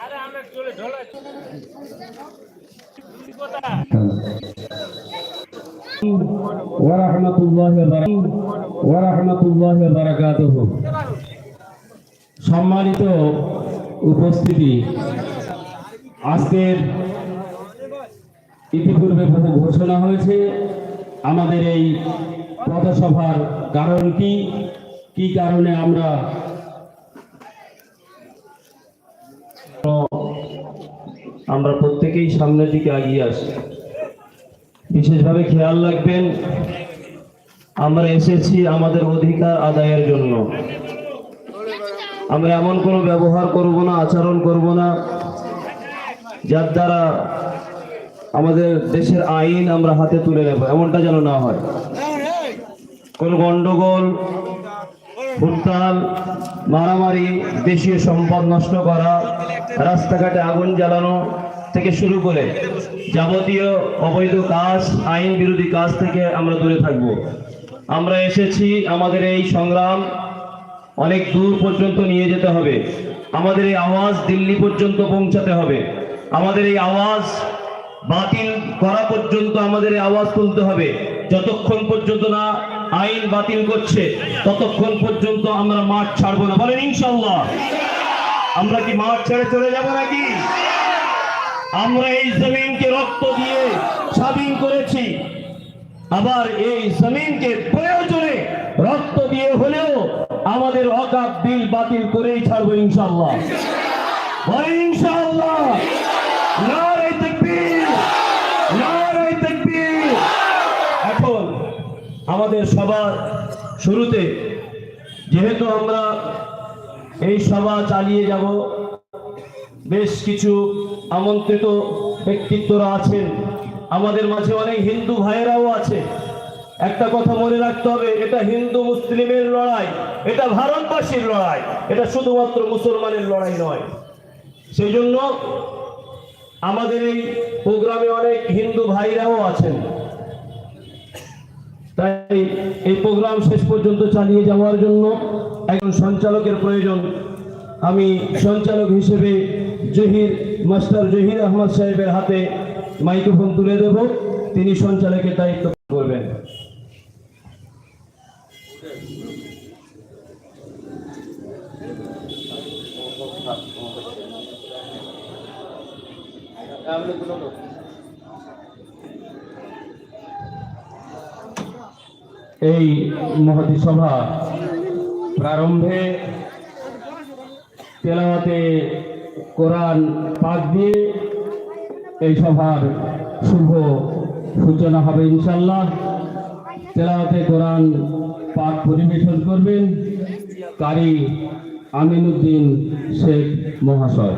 আরে আমরা চলে ঢোলা ورحمة الله وبركاته ورحمة الله وبركاته সম্মানিত উপস্থিতি আজকের ইতিপূর্বে বহু ঘোষণা হয়েছে আমাদের এই পথসভার কারণ কি? কি কারণে আমরা আমরা প্রত্যেকেই সামনের দিকে এগিয়ে আসি। বিশেষভাবে খেয়াল রাখবেন, আমরা এসেছি আমাদের অধিকার আদায়ের জন্য। আমরা এমন কোনো ব্যবহার করব না, আচরণ করব না, যার দ্বারা আমাদের দেশের আইন আমরা হাতে তুলে নেব, এমনটা যেন না হয়। কোন গন্ডগোল উত্তাল মারামারি, দেশীয় সম্পদ নষ্ট করা, রাস্তাঘাটে আগুন জ্বালানো থেকে শুরু করে যাবতীয় অবৈধ কাজ, আইন বিরোধী কাজ থেকে আমরা দূরে থাকব। আমরা এসেছি, আমাদের এই সংগ্রাম অনেক দূর পর্যন্ত নিয়ে যেতে হবে। আমাদের এই আওয়াজ দিল্লি পর্যন্ত পৌঁছাতে হবে। আমাদের এই আওয়াজ বাতিল করা পর্যন্ত আমাদের এই আওয়াজ তুলতে হবে। যতক্ষণ পর্যন্ত না আইন বাতিল করছে, ততক্ষণ পর্যন্ত আমরা মাঠ ছাড়বো না। বলেন ইনশাল্লাহ আমরা কি মাঠ ছেড়ে চলে যাব নাকি? আমরা এই জমিনকে রক্ত দিয়ে স্বাধীন করেছি। আবার এই জমিনকে প্রয়োজনে রক্ত দিয়ে হলেও আমাদের অকাপ বিল বাতিল করেই ছাড়বো ইনশাল্লাহ ইনশাল্লাহ সবার শুরুতে, যেহেতু আমরা এই সভা চালিয়ে যাব, বেশ কিছু আমন্ত্রিত ব্যক্তিত্বরা আছেন। আমাদের মাঝে অনেক হিন্দু ভাইয়েরাও আছে। একটা কথা মনে রাখতে হবে, এটা হিন্দু মুসলিমের লড়াই, এটা ভারতবাসীর লড়াই, এটা শুধুমাত্র মুসলমানের লড়াই নয়। সেই জন্য আমাদের এই প্রোগ্রামে অনেক হিন্দু ভাইরাও আছেন। তাই এই প্রোগ্রাম শেষ পর্যন্ত চালিয়ে যাওয়ার জন্য একজন সঞ্চালকের প্রয়োজন। আমি সঞ্চালক হিসেবে জহির, মাস্টার জহির আহমদ সাহেবের হাতে মাইক্রোফোন তুলে দেব। তিনি সঞ্চালকের দায়িত্ব করবেন এই মহতি সভা প্রারম্ভে তেলাওয়াতে কোরআন পাক দিয়ে এই সভার শুভ সূচনা হবে ইনশাল্লাহ তেলাওয়াতে কোরআন পাক পরিবেশন করবেন কারি আমিনুদ্দিন শেখ মহাশয়।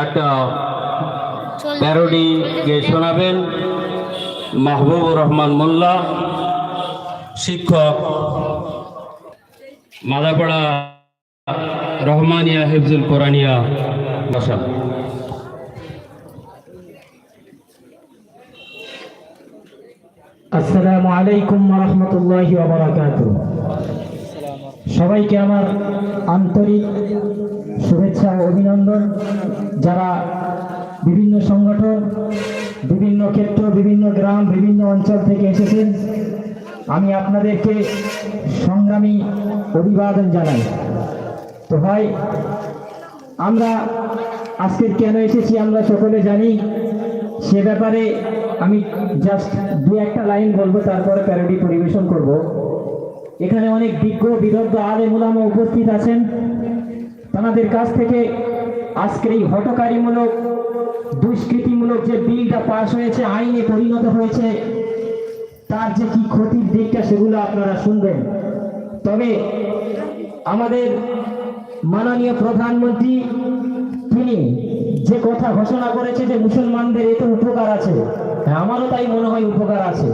একটা প্যারোডি গে শোনাবেন? মাহবুবুর রহমান মোল্লা শিক্ষক মাদাপাড়া রহমানিয়া হিফজুল কোরআনিয়া বাসা। আসসালামু আলাইকুম রহমতুল্লাহি সবাইকে আমার আন্তরিক শুভেচ্ছা ও অভিনন্দন। যারা বিভিন্ন সংগঠন, বিভিন্ন ক্ষেত্র, বিভিন্ন গ্রাম, বিভিন্ন অঞ্চল থেকে এসেছেন, আমি আপনাদেরকে সংগ্রামী অভিবাদন জানাই। তো ভাই, আমরা আজকের কেন এসেছি আমরা সকলে জানি। সে ব্যাপারে আমি জাস্ট দু একটা লাইন বলব, তারপরে প্যারোডি পরিবেশন করব। এখানে অনেক বিজ্ঞ, বিদগ্ধ আলে মুলামা উপস্থিত আছেন। তাদের কাছ থেকে আজকের এই হটকারীমূলক দুষ্কৃতিমূলক যে বিলটা পাশ হয়েছে, আইনে পরিণত হয়েছে, তার যে কি ক্ষতির দিকটা সেগুলো আপনারা শুনবেন। তবে আমাদের মাননীয় প্রধানমন্ত্রী, তিনি যে কথা ঘোষণা করেছে যে মুসলমানদের এতে উপকার আছে হ্যাঁ আমারও তাই মনে হয় উপকার আছে।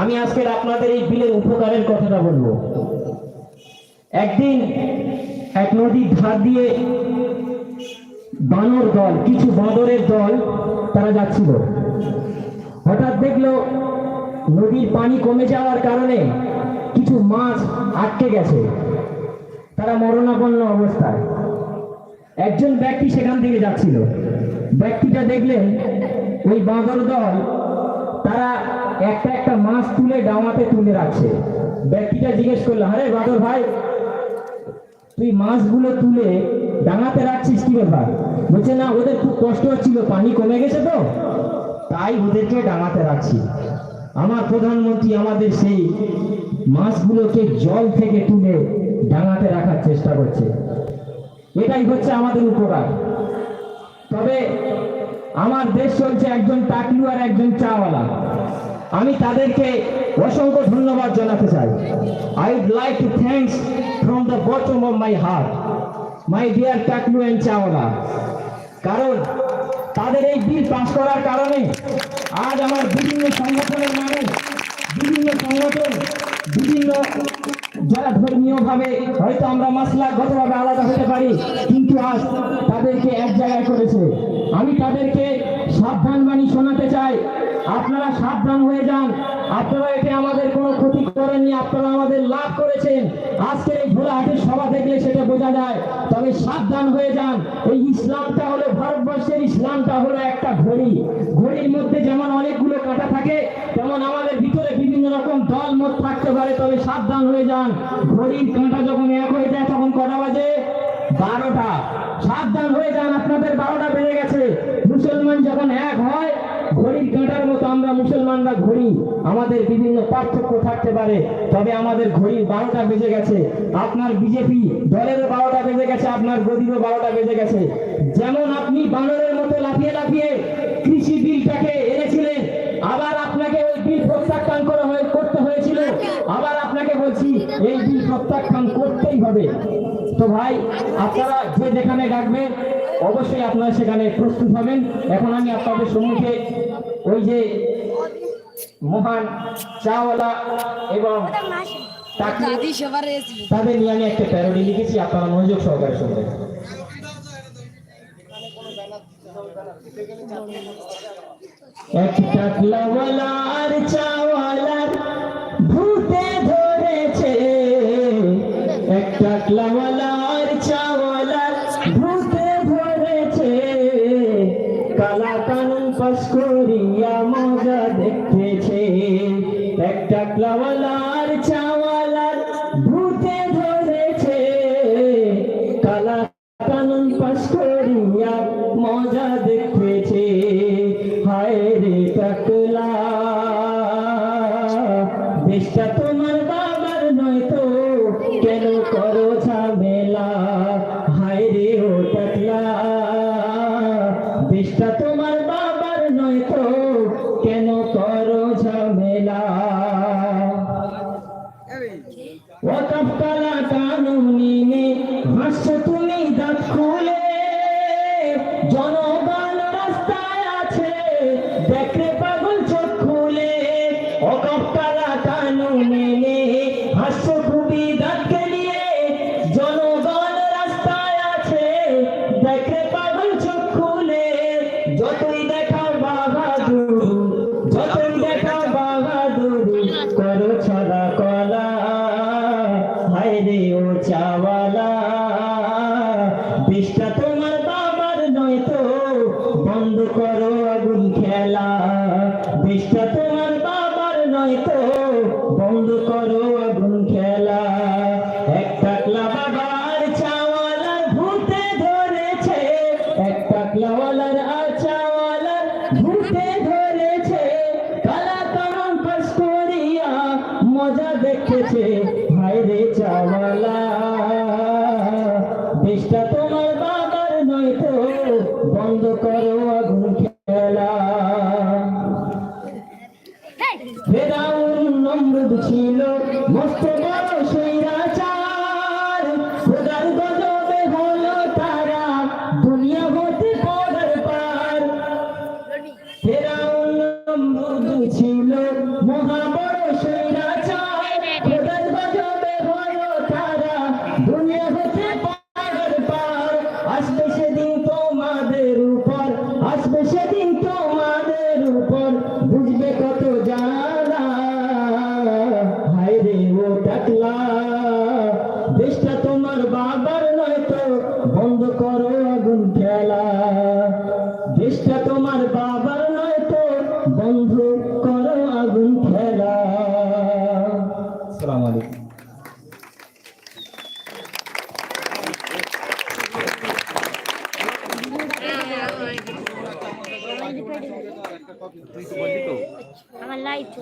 আমি আজকের আপনাদের এই বিলের উপকারের কথাটা বলব। একদিন এক নদীর ধার দিয়ে বানর দল, কিছু বাঁদরের দল তারা যাচ্ছিল। হঠাৎ দেখল নদীর পানি কমে যাওয়ার কারণে কিছু মাছ আটকে গেছে। তারা মরণাপন্ন অবস্থায়। একজন ব্যক্তি সেখান থেকে যাচ্ছিল। ব্যক্তিটা দেখলেন ওই বাঁদর দল তারা একটা একটা মাছ তুলে ডাঙাতে তুলে রাখছে। ব্যক্তিটা জিজ্ঞেস করল, আরে বাঁদর ভাই তুই মাছগুলো তুলে ডাঙাতে রাখছিস কি ব্যাপার? বলছে, না, ওদের খুব কষ্ট হচ্ছিল, পানি কমে গেছে তো। তাই ওদেরকে ডাঙাতে রাখছি। আমার প্রধানমন্ত্রী আমাদের সেই মাছগুলোকে জল থেকে তুলে ডাঙাতে রাখার চেষ্টা করছে। এটাই হচ্ছে আমাদের উপকার। তবে আমার দেশ চলছে একজন টাকলু আর একজন চাওয়ালা। আমি তাদেরকে অসংখ্য ধন্যবাদ জানাতে চাই। I would like to thanks from the bottom of my heart my dear টাকলু and চাওয়ালা কারণ তাদের এই বিল পাস করার কারণে আজ আমার বিভিন্ন সংগঠনের মানুষ, বিভিন্ন সংগঠন, বিভিন্ন যারা ধর্মীয় ভাবে হয়তো আমরা মাসলাগতভাবে আলাদা হতে পারি, কিন্তু আজ তাদেরকে এক জায়গায় করেছে। আমি তাদেরকে সাবধান বাণী শোনাতে চাই। আপনারা সাবধান হয়ে যান। আপনারা এতে আমাদের কোনো ক্ষতি করেননি, আপনারা আমাদের লাভ করেছেন। আজকের এই ঘোড়াহাটের সভা দেখলে সেটা বোঝা যায়। তবে সাবধান হয়ে যান। এই ইসলামটা হলো ভারতবর্ষের ইসলামটা হলো একটা ঘড়ি। ঘড়ির মধ্যে যেমন অনেকগুলো কাঁটা থাকে, তেমন আমাদের ভিতরে বিভিন্ন রকম দল মত থাকতে পারে। তবে সাবধান হয়ে যান। ঘড়ির কাঁটা যখন এক হয়ে যায়, তখন কটা বাজে? বারোটা। সাবধান হয়ে যান। আপনাদের বারোটা বেড়ে গেছে। মুসলমান যখন এক হয় ঘড়ির কাঁটার মতো আমরা মুসলমানরা ঘড়ি, আমাদের বিভিন্ন পার্থক্য থাকতে পারে, তবে আমাদের ঘড়ির বারোটা বেজে গেছে। আপনার বিজেপি দলেরও বারোটা বেজে গেছে, আপনার গদিরও বারোটা বেজে গেছে। যেমন আপনি বানরের মতো লাফিয়ে লাফিয়ে কৃষি বিলটাকে এনেছিলেন, আবার আপনাকে ওই বিল প্রত্যাখ্যান করা হয়ে করতে হয়েছিল, আবার আপনাকে বলছি, এই বিল প্রত্যাখ্যান করতেই হবে। তো ভাই, আপনারা যে যেখানে ডাকবেন অবশ্যই আপনারা সেখানে প্রস্তুত হবেন। এখন আমি আপনাদের সম্মুখে ওই যে মহান চাওয়ালা এবং তাদের নিয়ে আমি একটা প্যারোডি লিখেছি আপনারা মনোযোগ সহকারে শুনবেন। একটা ক্লাওয়ালার চাওয়ালার ভূতে ধরেছে। একটা ক্লাওয়ালার ছিল মহা আমার লাইট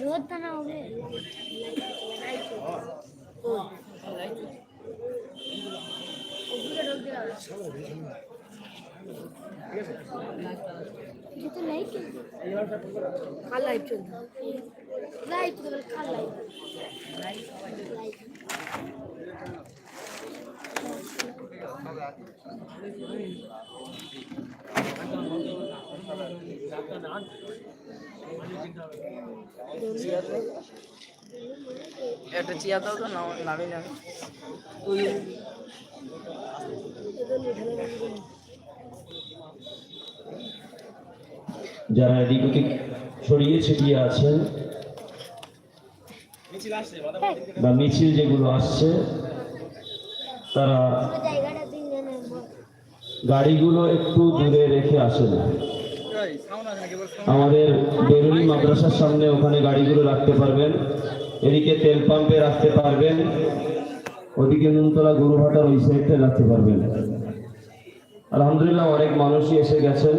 রোদ টানা হবে তো লাইট চলছে। কার লাইট চলছে? লাইট তো কার লাইট লাইট একটা চেয়ার দাও তো না নামে যাবে যারা এদিক ওদিক ছড়িয়ে ছিটিয়ে আছেন বা মিছিল যেগুলো আসছে তারা গাড়িগুলো একটু দূরে রেখে আসেন আমাদের বেরুলি মাদ্রাসার সামনে ওখানে গাড়িগুলো রাখতে পারবেন এদিকে তেল পাম্পে রাখতে পারবেন ওদিকে নুনতলা গরুহাটার ওই সাইডে রাখতে পারবেন। আলহামদুলিল্লাহ অনেক মানুষই এসে গেছেন।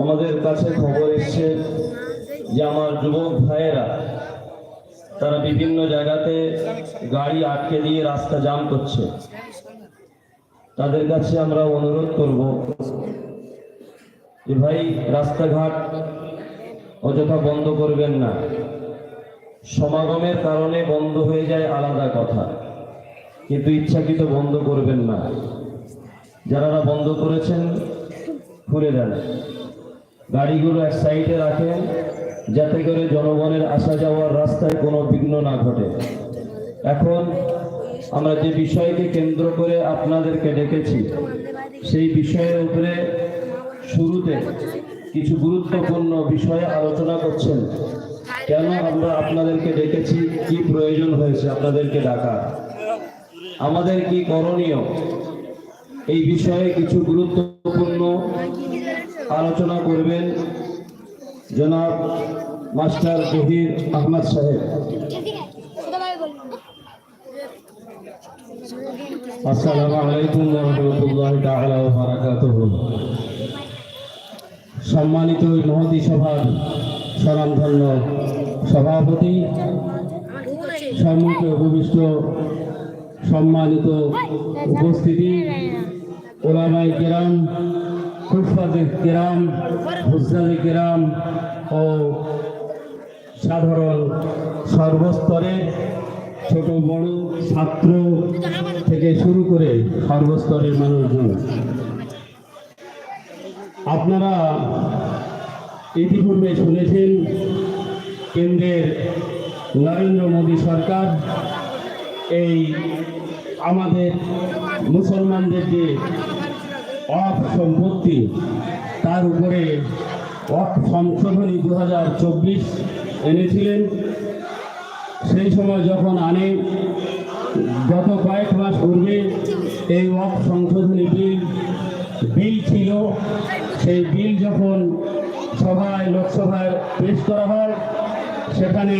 আমাদের কাছে খবর এসছে যে আমার যুবক ভাইয়েরা, তারা বিভিন্ন জায়গাতে গাড়ি আটকে দিয়ে রাস্তা জাম করছে। তাদের কাছে আমরা অনুরোধ করব যে ভাই, রাস্তাঘাট অযথা বন্ধ করবেন না। সমাগমের কারণে বন্ধ হয়ে যায় আলাদা কথা। কিন্তু ইচ্ছাকৃত বন্ধ করবেন না। যারা বন্ধ করেছেন, খুলে দেন। গাড়িগুলো এক সাইডে রাখেন, যাতে করে জনগণের আসা যাওয়ার রাস্তায় কোনো বিঘ্ন না ঘটে। এখন আমরা যে বিষয়কে কেন্দ্র করে আপনাদেরকে ডেকেছি, সেই বিষয়ের উপরে শুরুতে কিছু গুরুত্বপূর্ণ বিষয়ে আলোচনা করছেন। কেন আমরা আপনাদেরকে ডেকেছি? কি প্রয়োজন হয়েছে আপনাদেরকে ডাকা? আমাদের কি করণীয়? এই বিষয়ে কিছু গুরুত্বপূর্ণ আলোচনা করবেন জনাব মাস্টার জহির আহমদ সাহেব। আসসালামু আলাইকুম রহমতুল্লাহ তাআলা ওয়া বারাকাতুহু। সম্মানিত মহতী সভার স্বনামধন্য সভাপতি, সম্মুখে উপবিষ্ট, সম্মানিত উপস্থিতি ওলামাই কেরাম, খুফাজে কেরাম হুজালে কেরাম ও সাধারণ সর্বস্তরে ছোট বড় ছাত্র থেকে শুরু করে সর্বস্তরের মানুষজন। আপনারা ইতিপূর্বে শুনেছেন কেন্দ্রের নরেন্দ্র মোদী সরকার এই আমাদের মুসলমানদের যে অফ সম্পত্তি, তার উপরে অফ সংশোধনী দু হাজার চব্বিশ এনেছিলেন। সেই সময় যখন আনে, গত কয়েক মাস পূর্বে এই অফ সংশোধনী বিল বিল ছিল। সেই বিল যখন সভায়, লোকসভায় পেশ করা হয়, সেখানে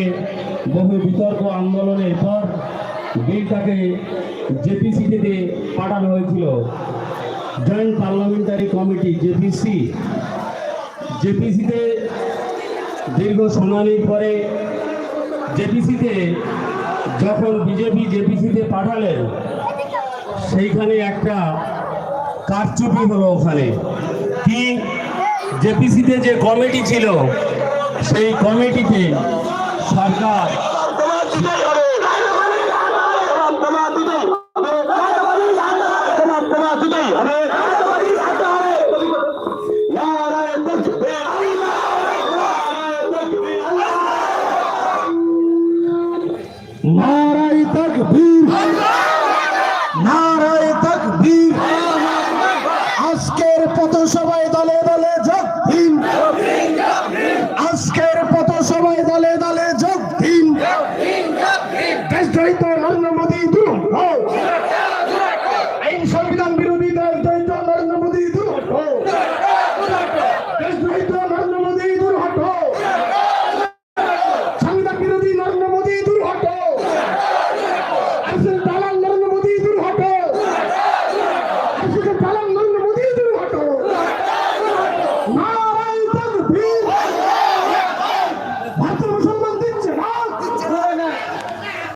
বহু বিতর্ক আন্দোলনের পর বিলটাকে জেপিসিতে পাঠানো হয়েছিল। Joint parliamentary committee JPC. জেপিসিতে দীর্ঘ শুনানির পরে জেপিসিতে যখন বিজেপি জেপিসিতে পাঠালেন, সেইখানে একটা কারচুপি হলো ওখানে। কি জেপিসিতে যে কমিটি ছিল সেই কমিটিতে সরকার পথসভায় দলে